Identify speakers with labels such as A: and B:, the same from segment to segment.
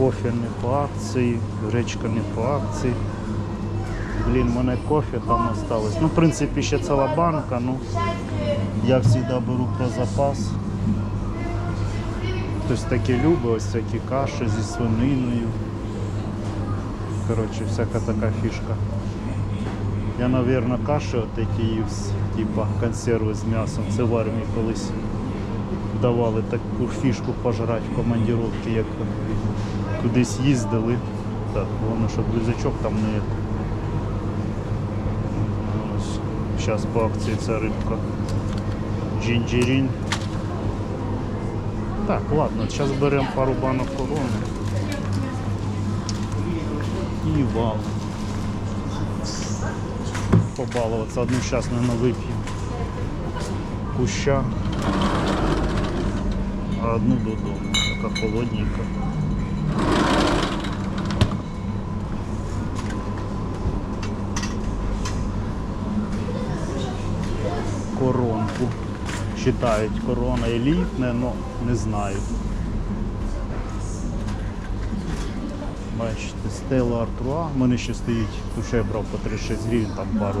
A: Кофе не по акції, гречка не по акції. Блін, в мене кофе там осталось. Ну, в принципі, ще ціла банка, ну я завжди беру про запас. Хтось таке любить, ось такі каші зі свининою. Коротше, всяка така фішка. Я, мабуть, каші от такі типа консерви з м'ясом. Це в армії колись давали таку фішку пожрати в командировці, як кудись їздили. Так, головне, щоб рюкзачок там не. Зараз по акції ця рибка. Джинджерін. Так, ладно, зараз беремо пару банок корони. І вал. Побалуватися зараз не вип'ємо. Куща. А одну додому. Така холодненька. Коронку. Считають корона елітне, але не знаю. Бачите, Стелла Артруа. У мене ще стоїть, я брав по 36 гривень, там пару.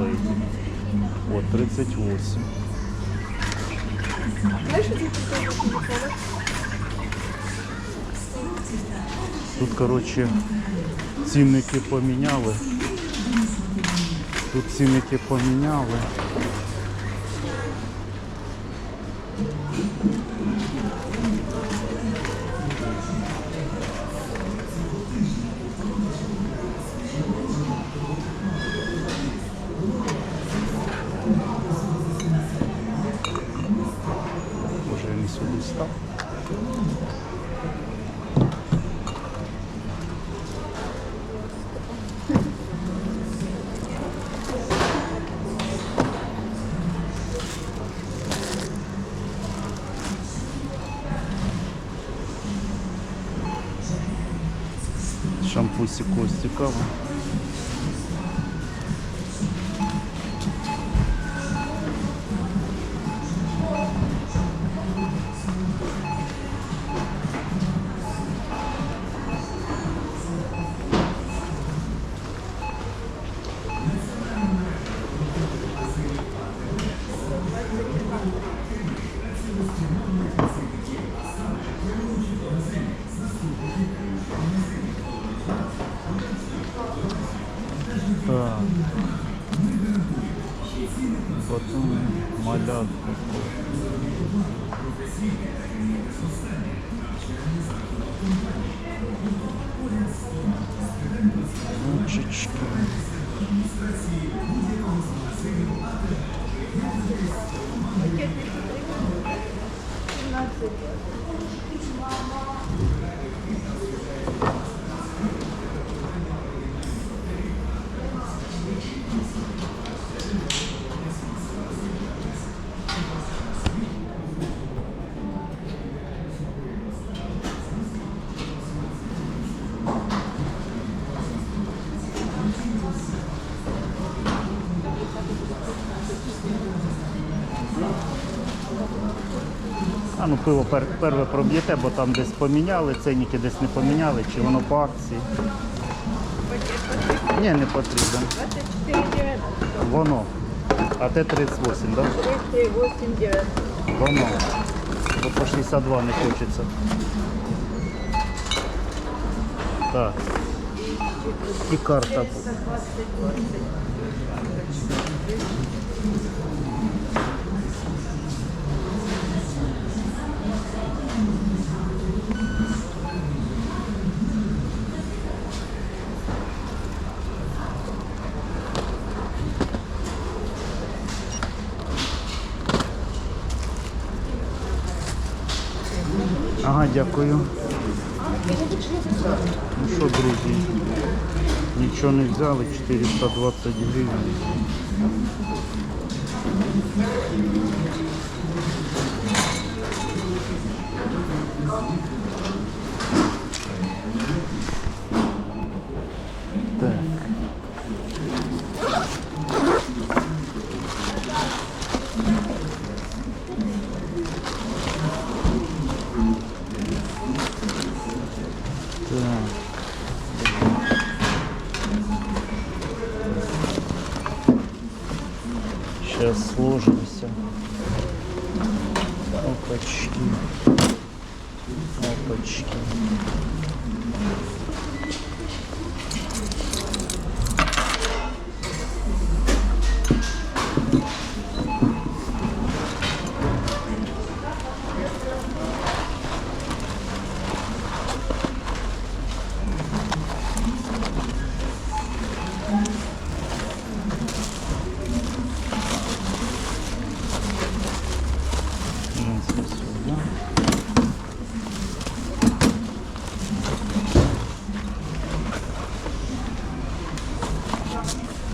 A: От 38. Тут, коротше, цінники поміняли. Тут цінники поміняли. Шампусик ось Malla Çiçkin. Thank you. Ну пиво пер, перве проб'єте, бо там десь поміняли, ценники десь не поміняли, чи воно по акції. Ні, не потрібно.
B: 24,90.
A: Воно. А те 38, так? Да?
B: 38,90.
A: Воно. Бо по 62 не хочеться. Так. І карта. Ага, дякую. Ну що, друзі, нічого не взяли, 420 гривень. Сейчас сложимся. Опачки. Опачки.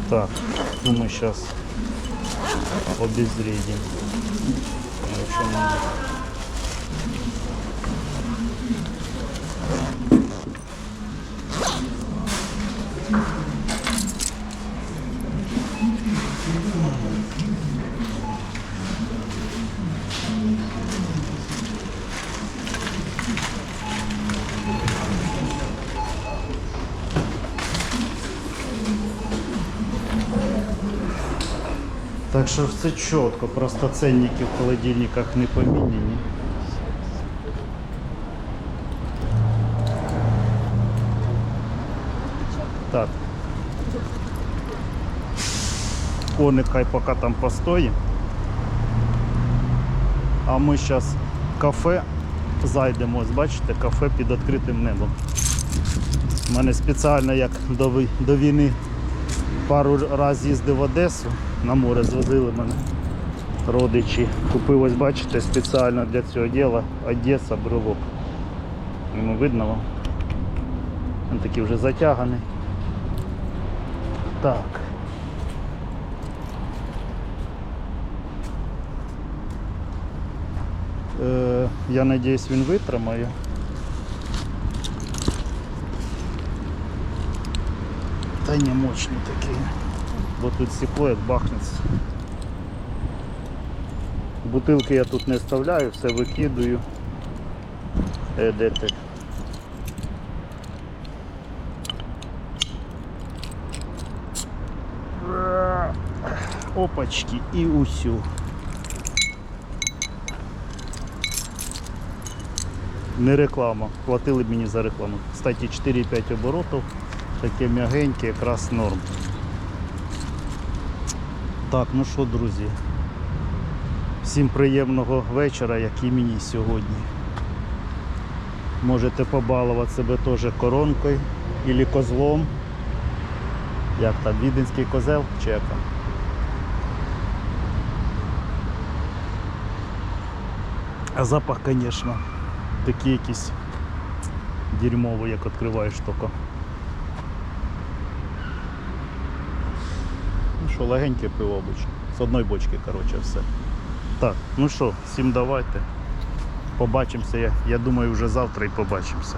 A: Так, ну мы сейчас обезвредим. Ничего Так що все чітко, просто ценники в холодильниках не поміняні. Так. Коник хай поки там постоїть. А ми зараз кафе зайдемо. Ось бачите, кафе під відкритим небом. У мене спеціально як до війни пару разів їздив в Одесу, на море звозили мене родичі. Купив, ось бачите, спеціально для цього діла Одеса брелок. Йому видно вам. Він такий вже затяганий. Так. Е, я надіюсь, він витримає. Та не мощний такий. Бо тут стекло як бахнеться. Бутилки я тут не вставляю, все викидую. Е? Опачки і усю. Не реклама. Платили мені за рекламу. Кстати, 4-5 оборотів. Таке м'ягеньке, якраз норм. Так, ну що, друзі. Всім приємного вечора, як і мені сьогодні. Можете побалувати себе теж коронкою або козлом. Як там, віденський козел там? А запах, звісно, такий якийсь дерьмовий, як відкриваєш тільки. Що, легеньке пиво. З одної бочки, коротше, все. Так, ну що, всім давайте. Побачимося. Я, я думаю, вже завтра і побачимося.